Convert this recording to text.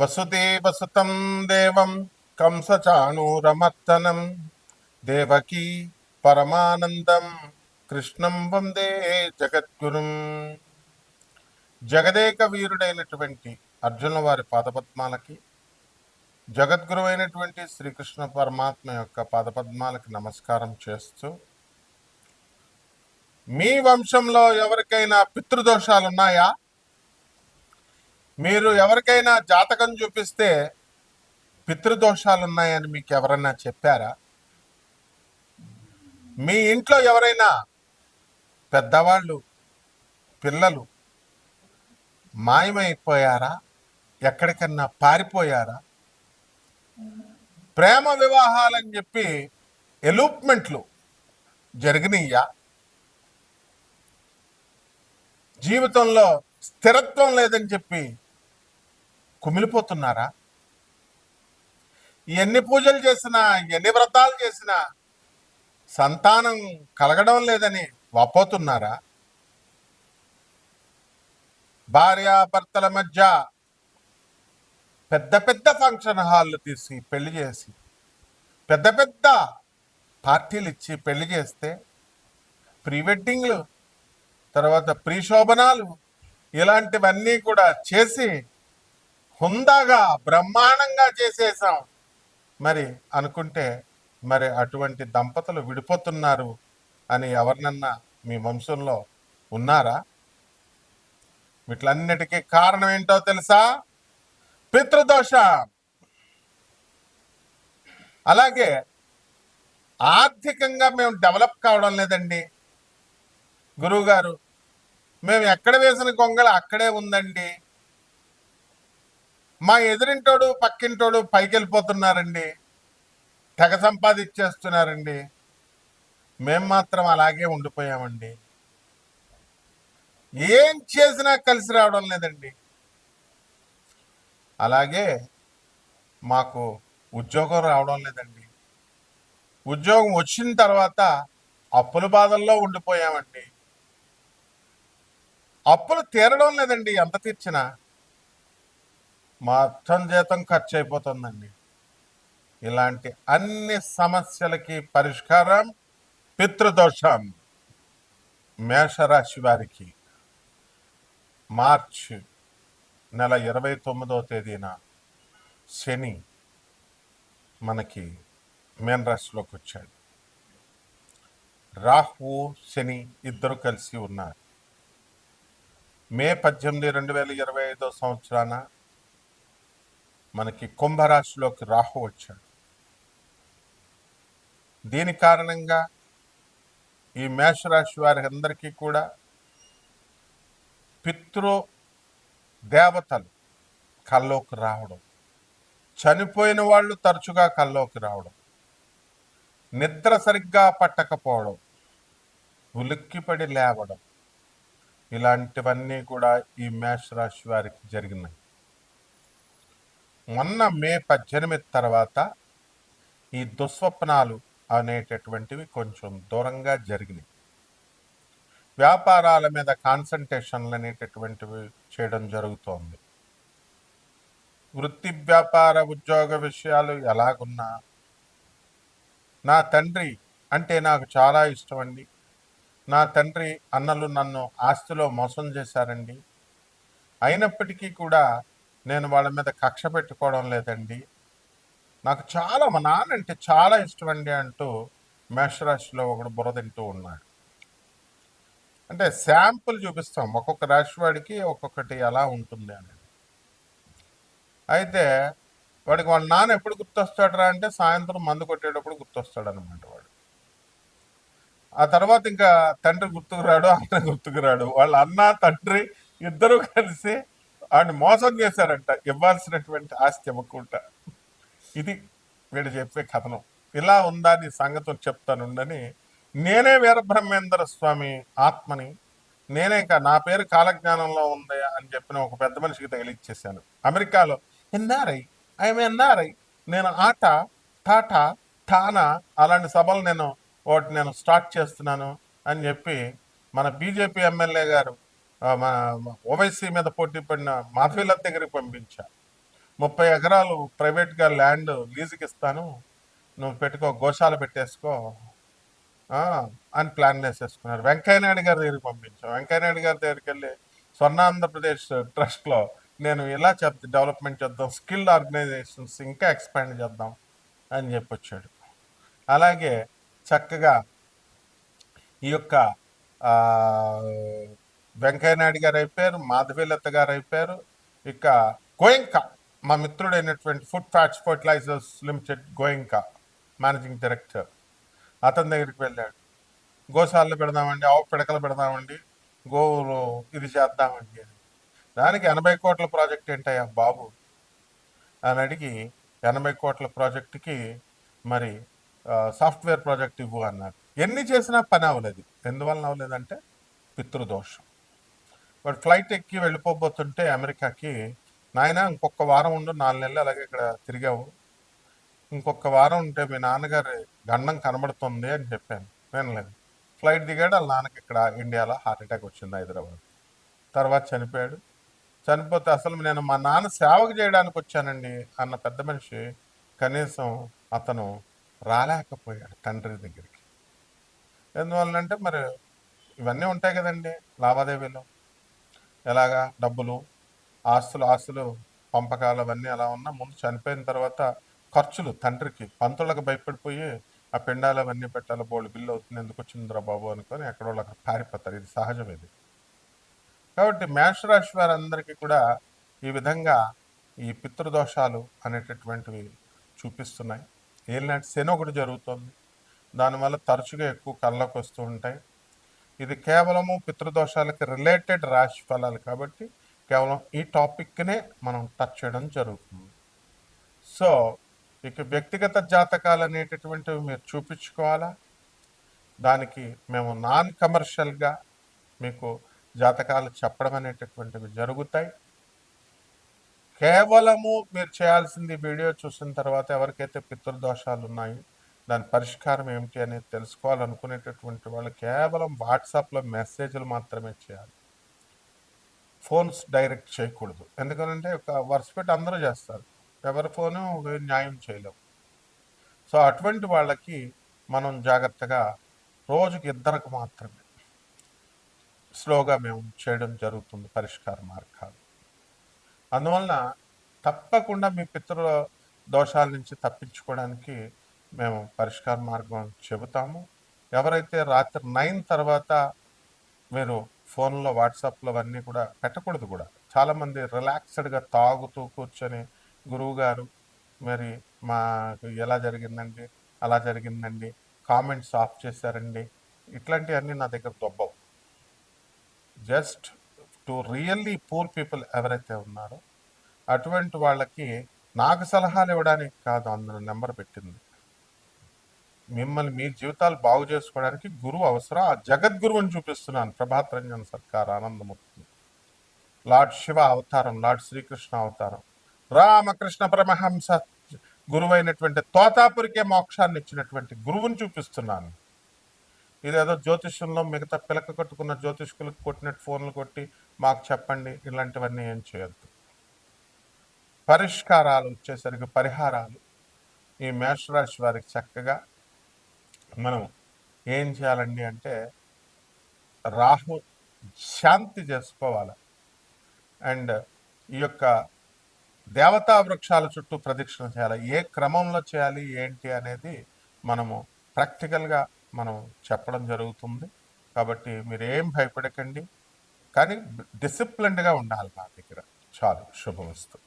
వసుదేవసుతం దేవం కంసచాణూరమర్తనం దేవకీ పరమానందం కృష్ణం వందే జగద్గురుం. జగదేక వీరుడైనటువంటి అర్జున వారి పాదపద్మాలకి జగద్గురు అయినటువంటి శ్రీకృష్ణ పరమాత్మ యొక్క పాదపద్మాలకి నమస్కారం చేస్తూ మీ వంశంలో ఎవరికైనా పితృదోషాలు ఉన్నాయా మీరు ఎవరికైనా జాతకం చూపిస్తే పితృదోషాలు ఉన్నాయని మీకు ఎవరన్నా చెప్పారా? మీ ఇంట్లో ఎవరైనా పెద్దవాళ్ళు పిల్లలు మాయమైపోయారా? ఎక్కడికన్నా పారిపోయారా? ప్రేమ వివాహాలని చెప్పి ఎలూప్మెంట్లు జరిగినయ్యా జీవితంలో స్థిరత్వం లేదని చెప్పి కుమిలిపోతున్నారా? ఎన్ని పూజలు చేసినా ఎన్ని వ్రతాలు చేసినా సంతానం కలగడం లేదని వాపోతున్నారా? భార్యాభర్తల మధ్య పెద్ద పెద్ద ఫంక్షన్ హాళ్ళు తీసి పెళ్ళి చేసి పెద్ద పెద్ద పార్టీలు ఇచ్చి పెళ్ళి చేస్తే ప్రీ వెడ్డింగ్లు తర్వాత ప్రీ శోభనాలు ఇలాంటివన్నీ కూడా చేసి హుందాగా బ్రహ్మాండంగా చేసేసాం మరి అనుకుంటే మరి అటువంటి దంపతులు విడిపోతున్నారు అని ఎవరినన్నా మీ వంశంలో ఉన్నారా? వీటిలన్నిటికీ కారణం ఏంటో తెలుసా? పితృదోష. అలాగే ఆర్థికంగా మేము డెవలప్ కావడం లేదండి. గురువు గారు మేము ఎక్కడ వేసిన గొంగళ అక్కడే ఉందండి. మా ఎదురింటోడు పక్కింటోడు పైకి వెళ్ళిపోతున్నారండి తెగ సంపాదించేస్తున్నారండి. మేం మాత్రం అలాగే ఉండిపోయామండి. ఏం చేసినా కలిసి రావడం లేదండి. అలాగే మాకు ఉద్యోగం రావడం లేదండి. ఉద్యోగం వచ్చిన తర్వాత అప్పుల బాధల్లో ఉండిపోయామండి. అప్పులు తీరడం లేదండి ఎంత తీర్చినా. మొత్తం జీతం ఖర్చు అయిపోతుందండి ఇలాంటి అన్ని సమస్యలకి పరిష్కారం పితృదోషం మేషరాశి వారికి. మార్చ్ నెల ఇరవై తొమ్మిదో తేదీన శని మనకి మేన్ రాశిలోకి వచ్చాడు. రాహువు శని ఇద్దరు కలిసి ఉన్నారు. మే పద్దెనిమిది రెండు వేల ఇరవై ఐదో సంవత్సరాన మనకి కుంభరాశిలోకి రాహు వచ్చాడు. దీని కారణంగా ఈ మేషరాశి వారి అందరికీ కూడా పితృ దేవతలు కల్లోకి రావడం చనిపోయిన వాళ్ళు తరచుగా కల్లోకి రావడం నిద్ర సరిగ్గా పట్టకపోవడం ఉలిక్కిపడి లేవడం ఇలాంటివన్నీ కూడా ఈ మేషరాశి వారికి జరిగినాయి. మొన్న మే పద్దెనిమిది తర్వాత ఈ దుస్వప్నాలు అనేటటువంటివి కొంచెం దూరంగా జరిగినాయి. వ్యాపారాల మీద కాన్సన్ట్రేషన్లు అనేటటువంటివి చేయడం జరుగుతోంది. వృత్తి వ్యాపార ఉద్యోగ విషయాలు ఎలాగున్నా నా తండ్రి అంటే నాకు చాలా ఇష్టం అండి నా తండ్రి అన్నలు నన్ను ఆస్తిలో మోసం చేశారండి. అయినప్పటికీ కూడా నేను వాళ్ళ మీద కక్ష పెట్టుకోవడం లేదండి. నాకు చాలా మా నాన్న అంటే చాలా ఇష్టం అండి అంటూ మేషరాశిలో ఒకడు బురదింటూ ఉన్నాడు. అంటే శాంపుల్ చూపిస్తాం. ఒక్కొక్క రాశి వాడికి ఒక్కొక్కటి ఎలా ఉంటుంది అని అయితే వాడికి వాళ్ళ నాన్న ఎప్పుడు గుర్తొస్తాడరా అంటే సాయంత్రం మందు కొట్టేటప్పుడు గుర్తొస్తాడు అనమాట వాడు. ఆ తర్వాత ఇంకా తండ్రి గుర్తుకు రాడు అన్న గుర్తుకు రాడు. వాళ్ళ అన్న తండ్రి ఇద్దరు కలిసి వాడిని మోసం చేశారంట. ఇవ్వాల్సినటువంటి ఆస్తి ఇవ్వకుండా ఇది వీడు చెప్పే కథనం. ఇలా ఉందా నీ సంగతి చెప్తానుండని నేనే వీరబ్రహ్మేంద్ర స్వామి ఆత్మని నేనే ఇంకా నా పేరు కాలజ్ఞానంలో ఉంది అని చెప్పిన ఒక పెద్ద మనిషికి తగిలిచ్చేసాను అమెరికాలో ఎన్ఆర్ఐ ఐఎమ్ ఎన్ఆర్ఐ నేను ఆట టాటా ఠానా అలాంటి సభలు నేను వాటి నేను స్టార్ట్ చేస్తున్నాను అని చెప్పి మన బీజేపీ ఎమ్మెల్యే గారు ఓవైసీ మీద పోటీ పడిన మాధవీలత్ దగ్గరికి పంపించా. ముప్పై ఎకరాలు ప్రైవేట్గా ల్యాండ్ లీజుకి ఇస్తాను. నువ్వు పెట్టుకో గోశాల పెట్టేసుకో. అని ప్లాన్ వేసేసుకున్నారు. వెంకయ్యనాయుడు గారి దగ్గరికి పంపించాం. వెంకయ్యనాయుడు గారి దగ్గరికి వెళ్ళి స్వర్ణాంధ్రప్రదేశ్ ట్రస్ట్లో నేను ఇలా చెప్ డెవలప్మెంట్ చేద్దాం స్కిల్ ఆర్గనైజేషన్స్ ఇంకా ఎక్స్పాండ్ చేద్దాం అని చెప్పి వచ్చాడు అలాగే చక్కగా ఈ యొక్క వెంకయ్యనాయుడు గారు అయిపోయారు మాధవీలత గారు అయిపోయారు. ఇక గోయంక మా మిత్రుడైనటువంటి food fats fertilizers limited Goenka managing director అతని దగ్గరికి వెళ్ళాడు. గోశాలలో పెడదామండి ఆవు పిడకలు పెడదామండి గోవులు ఇది చేద్దామండి అని. దానికి ఎనభై కోట్ల ప్రాజెక్ట్ ఏంటయ్యా బాబు? అని అడిగి ఎనభై కోట్ల ప్రాజెక్టుకి మరి సాఫ్ట్వేర్ ప్రాజెక్ట్ ఇవ్వు అన్నారు ఎన్ని చేసినా పని అవ్వలేదు. ఎందువలన అవ్వలేదంటే పితృదోషం. వాడు ఫ్లైట్ ఎక్కి వెళ్ళిపోబోతుంటే అమెరికాకి నాయన ఇంకొక వారం ఉండు నాలుగు నెలలు అలాగే ఇక్కడ తిరిగావు. ఇంకొక వారం ఉంటే మీ నాన్నగారి గండం కనబడుతుంది అని చెప్పాను. వినలేదు. ఫ్లైట్ దిగాడు వాళ్ళ నాన్నకి ఇక్కడ ఇండియాలో హార్ట్ అటాక్ వచ్చింది హైదరాబాద్. తర్వాత చనిపోయాడు. చనిపోతే అసలు నేను మా నాన్న సేవకు చేయడానికి వచ్చానండి అన్న పెద్ద మనిషి కనీసం అతను రాలేకపోయాడు తండ్రి దగ్గరికి. ఎందువల్లంటే మరి ఇవన్నీ ఉంటాయి కదండి లావాదేవీలు. ఎలాగా డబ్బులు ఆస్తులు ఆస్తులు పంపకాలు అవన్నీ అలా ఉన్నా ముందు చనిపోయిన తర్వాత ఖర్చులు తండ్రికి పంతులకు భయపడిపోయి ఆ పిండాలు అవన్నీ పెట్టాలి బోళ్ళు బిల్లు అవుతుంది ఎందుకు వచ్చిందిరా బాబు అనుకొని ఎక్కడో అక్కడ పారిపోతారు. ఇది సహజం ఇది. కాబట్టి మేషరాశి వారందరికీ కూడా ఈ విధంగా ఈ పితృదోషాలు అనేటటువంటివి చూపిస్తున్నాయి. ఏలినాటి శని ఒకటి జరుగుతుంది. దానివల్ల తరచుగా ఎక్కువ కళ్ళకు వస్తూ ఉంటాయి. ఇది కేవలము పితృదోషాలకి రిలేటెడ్ రాశి ఫలాలు కాబట్టి కేవలం ఈ టాపిక్నే మనం టచ్ చేయడం జరుగుతుంది. సో ఇక వ్యక్తిగత జాతకాలు అనేటటువంటివి మీరు చూపించుకోవాలా? దానికి మేము నాన్ కమర్షియల్గా మీకు జాతకాలు చెప్పడం అనేటటువంటివి జరుగుతాయి. కేవలము మీరు చేయాల్సింది వీడియో చూసిన తర్వాత ఎవరికైతే పితృదోషాలు ఉన్నాయి దాని పరిష్కారం ఏమిటి అనేది తెలుసుకోవాలనుకునేటటువంటి వాళ్ళు కేవలం వాట్సాప్లో మెసేజ్లు మాత్రమే చేయాలి. ఫోన్స్ డైరెక్ట్ చేయకూడదు. ఎందుకంటే ఒక వరుస పెట్టి అందరూ చేస్తారు. ఎవరి ఫోను న్యాయం చేయలేము సో అటువంటి వాళ్ళకి మనం జాగ్రత్తగా రోజుకి ఇద్దరికి మాత్రమే స్లోగా మేము చేయడం జరుగుతుంది పరిష్కార మార్గాలు. అందువలన తప్పకుండా మీ పితృ దోషాల నుంచి తప్పించుకోవడానికి మేము పరిష్కార మార్గం చెబుతాము. ఎవరైతే రాత్రి నైన్ తర్వాత మీరు ఫోన్లో వాట్సాప్లో అవన్నీ కూడా పెట్టకూడదు కూడా. చాలామంది రిలాక్స్డ్గా తాగుతూ కూర్చొని గురువు గారు మరి మాకు ఎలా జరిగిందండి అలా జరిగిందండి కామెంట్స్ ఆఫ్ చేశారండి ఇట్లాంటివన్నీ నా దగ్గర దొబ్బవు. Just to really poor people ఎవరైతే ఉన్నారో అటువంటి వాళ్ళకి నాకు సలహాలు ఇవ్వడానికి కాదు అందులో నెంబర్ పెట్టింది. మిమ్మల్ని మీ జీవితాలు బాగు చేసుకోవడానికి గురువు అవసరం. ఆ జగద్గురువుని చూపిస్తున్నాను ప్రభాత్ రంజన్ సర్కార్ ఆనందమూర్తి లార్డ్ శివ అవతారం లార్డ్ శ్రీకృష్ణ అవతారం. రామకృష్ణ పరమహంస గురువైనటువంటి తోతాపురికే మోక్షాన్ని ఇచ్చినటువంటి గురువుని చూపిస్తున్నాను. ఇదేదో జ్యోతిష్యంలో మిగతా పిలక కట్టుకున్న జ్యోతిష్కులకు కొట్టినట్టు ఫోన్లు కొట్టి మాకు చెప్పండి ఇలాంటివన్నీ ఏం చేయొద్దు. పరిష్కారాలు వచ్చేసరికి పరిహారాలు. ఈ మేషరాశి వారికి చక్కగా మనం ఏం చేయాలండి అంటే రాహు శాంతి చేసుకోవాలి. అండ్ ఈ యొక్క దేవతా వృక్షాల చుట్టూ ప్రదక్షిణ చేయాలి. ఏ క్రమంలో చేయాలి ఏంటి అనేది మనము ప్రాక్టికల్గా మనం చెప్పడం జరుగుతుంది. కాబట్టి మీరేం భయపడకండి. కానీ డిసిప్లిన్డ్గా ఉండాలి నా దగ్గర. చాలు శుభమస్తు.